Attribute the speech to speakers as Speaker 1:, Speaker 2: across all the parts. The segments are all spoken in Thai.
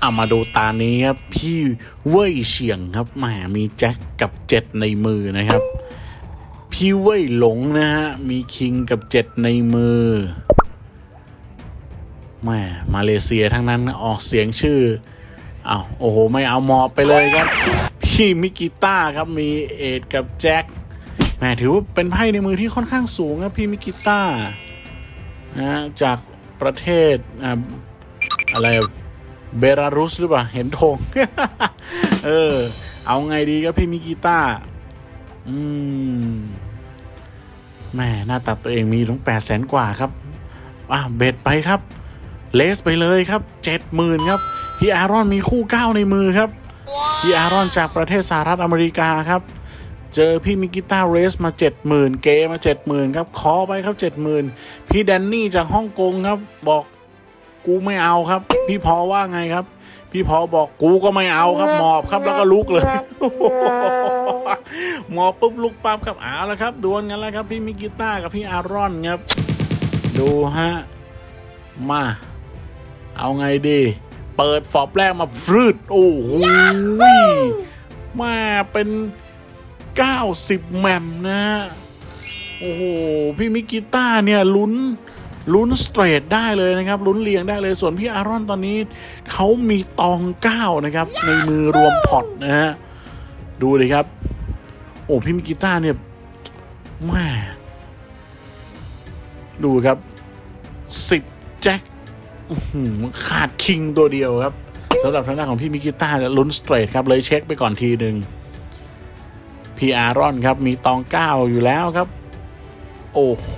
Speaker 1: เอามาดูตานี้ครับพี่เว่ยเฉียงครับแหมมีแจ็คกับเจ็ดในมือนะครับ พี่เว่ยหลงนะฮะมีคิงกับเจ็ดในมือแหมมาเลเซียทั้งนั้นออกเสียงชื่อเอาโอ้โห ไม่เอาหมอบไปเลยครับ พี่มิกิต้าครับมีเอ็ดกับแจ็คแหมถือว่าเป็นไพ่ในมือที่ค่อนข้างสูงครับพี่มิกิต้านะจากประเทศออะไร เบลารุสหรือเปล่า เห็นธงเออ เอาไงดีครับพี่มิกิต้า อืมแม่หน้าตัดตัวเองมีถึงแปดแสนกว่าครับ อะ เบ็ดไปครับ เลสไปเลยครับเจ็ดหมื่นครับ พี่อารอนมีคู่เก้าในมือครับ พี่อารอนจากประเทศสหรัฐอเมริกาครับ เจอพี่มิกิต้าเรสมาเจ็ดหมื่นเกมาเจ็ดหมื่นครับ ขอไปครับเจ็ดหมื่นพี่แดนนี่จากฮ่องกงครับบอก กูไม่เอาครับ พี่พอว่าไงครับ พี่พอบอกกูก็ไม่เอาครับ หมอบครับแล้วก็ลุกเลย หมอบปุ๊บลุกปั๊บครับเอาละครับดวลกันแล้วครับ พี่มิกิต้ากับพี่อารอนครับ ดูฮะมา เอาไงดี เปิดฟอบแรกมาฟรืดโอ้โหมาเป็น 90 แมมนะ โอ้โห พี่มิกิต้าเนี่ยลุ้น ลุ้นสเตรทได้เลยนะครับลุ้นเรียงได้เลยส่วนพี่อารอนตอนนี้เขามีตองเก้านะครับ ในมือรวมพอร์ตนะฮะดูเลยครับ โอ้พี่มิกิต้าเนี่ยแม่ดูครับ10แจ็คอื้อหือขาดคิงตัวเดียวครับสำหรับทางด้านของพี่มิกิต้าจะลุ้นสเตรทครับเลยเช็คไปก่อนทีหนึ่งพี่อารอนครับมีตองเก้าอยู่แล้วครับ โอ้โห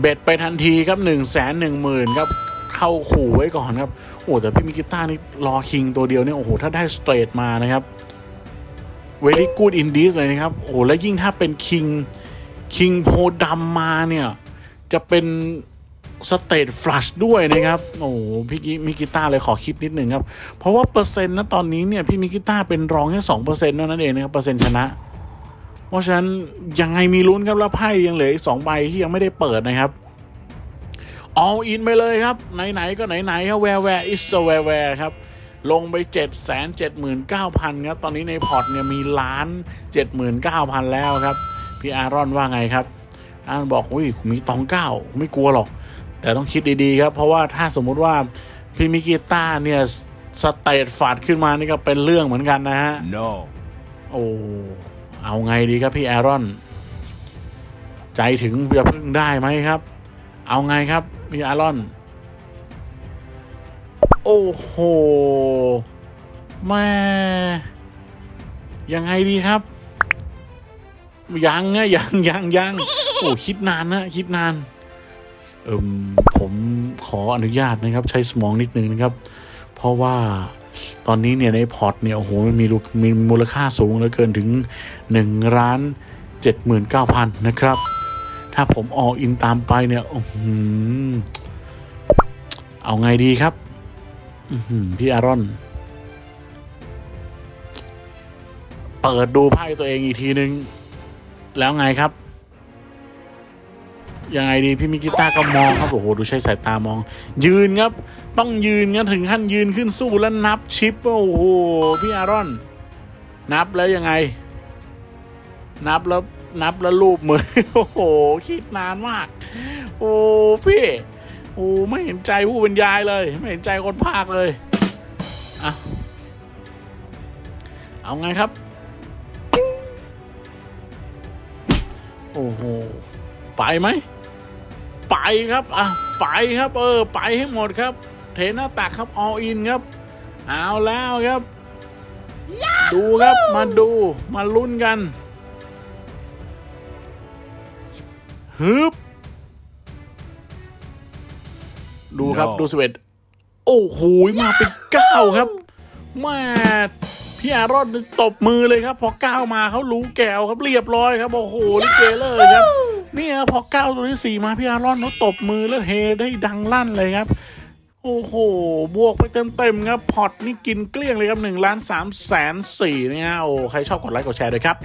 Speaker 1: เบ็ดไปทันทีครับหนึ่งแสนหนึ่งหมื่นครับเข้าขู่ไว้ก่อนครับโอ้แต่พี่มิกิต้านี่รอคิงตัวเดียวเนี่ยโอ้โหถ้าได้สเตรทมานะครับ very good in this เลยนะครับโอ้และยิ่งถ้าเป็นคิงคิงโพดำมาเนี่ยจะเป็นสเตทฟลัชด้วยนะครับ โอ้พี่กิมิกิต้าเลยขอคิดนิดหนึ่งครับ เพราะว่าเปอร์เซ็นต์นะตอนนี้เนี่ยพี่มิกิต้าเป็นรองแค่สองเปอร์เซ็นต์นั่นเองนะครับ เปอร์เซ็นต์ชนะ เพราะฉะนั้นยังไงมีลุ้นครับแล้วไพ่ยังเหลืออีกสองใบที่ยังไม่ได้เปิดนะครับ all in ไปเลยครับ ไหน ๆ ก็ไหนๆครับ where where is the where where ครับ ลงไป7 7 9 0 0 0ครับตอนนี้ในพอร์ตเนี่ยมีล้าน 79,000 แล้วครับ พี่อารอนว่าไงครับอารอนบอกอุ้ยผมมีตองเก้าไม่กลัวหรอก แต่ต้องคิดดีๆครับ เพราะว่าถ้าสมมุติว่าพี่มิกิต้าเนี่ย สเตตฟาดขึ้นมานี่ก็เป็นเรื่องเหมือนกันนะฮะ
Speaker 2: No.
Speaker 1: โอ้ เอาไงดีครับพี่แอรอน ใจถึงจะพึ่งได้ไหมครับ เอาไงครับพี่แอรอน โอ้โหแม่ยังไงดีครับ ยังนะยังยังยังโอ้คิดนานนะคิดนาน เอิมผมขออนุญาตนะครับ ใช้สมองนิดนึงนะครับ เพราะว่า ตอนนี้เนี่ยในพอร์ตเนี่ยโอ้โหมันมีมีมูลค่าสูงเหลือเกินถึง1ล้าน79,000 นะครับ ถ้าผมออกอินตามไปเนี่ยอื้อหือเอาไงดีครับพี่อารอน เปิดดูไพ่ตัวเองอีกทีนึง แล้วไงครับ ยังไงดีพี่มิกิต้าก็มองครับ โอ้โห ดูใช้สายตามอง ยืนครับ ต้องยืนครับถึงขั้นยืนขึ้นสู้แล้วนับชิป โอ้โห พี่อารอน นับแล้วยังไง นับแล้วนับแล้วรูปมือ โอ้โห คิดนานมาก โอ้พี่ โอ้ไม่เห็นใจผู้บรรยายเลย ไม่เห็นใจคนภาคเลยอะเอาไงครับ โอ้โห ไปไหม ไปครับอะไปครับเออไปให้หมดครับ เทหน้าตักครับ all in ครับ เอาแล้วครับ ดูครับมาดูมาลุ้นกันฮึบดูครับ
Speaker 2: No
Speaker 1: ดูสเวตโอ้โหมาเป็นเก้าครับมาพี่อารอนตบมือเลยครับ พอก้าวมาเขารู้แก้วครับเรียบร้อยครับ โอ้โหลิเกเลยครับ เนี่ยพอก้าวตัวที่สี่มาพี่อารอนเขาตบมือแล้วเฮได้ดังลั่นเลยครับ โอ้โห บวกไปเต็มๆครับพอร์ตนี่กินเกลี้ยงเลยครับหนึ่งล้านสามแสนสี่เนี่ยโอ้ใครชอบกดไลค์กดแชร์ด้วยครับ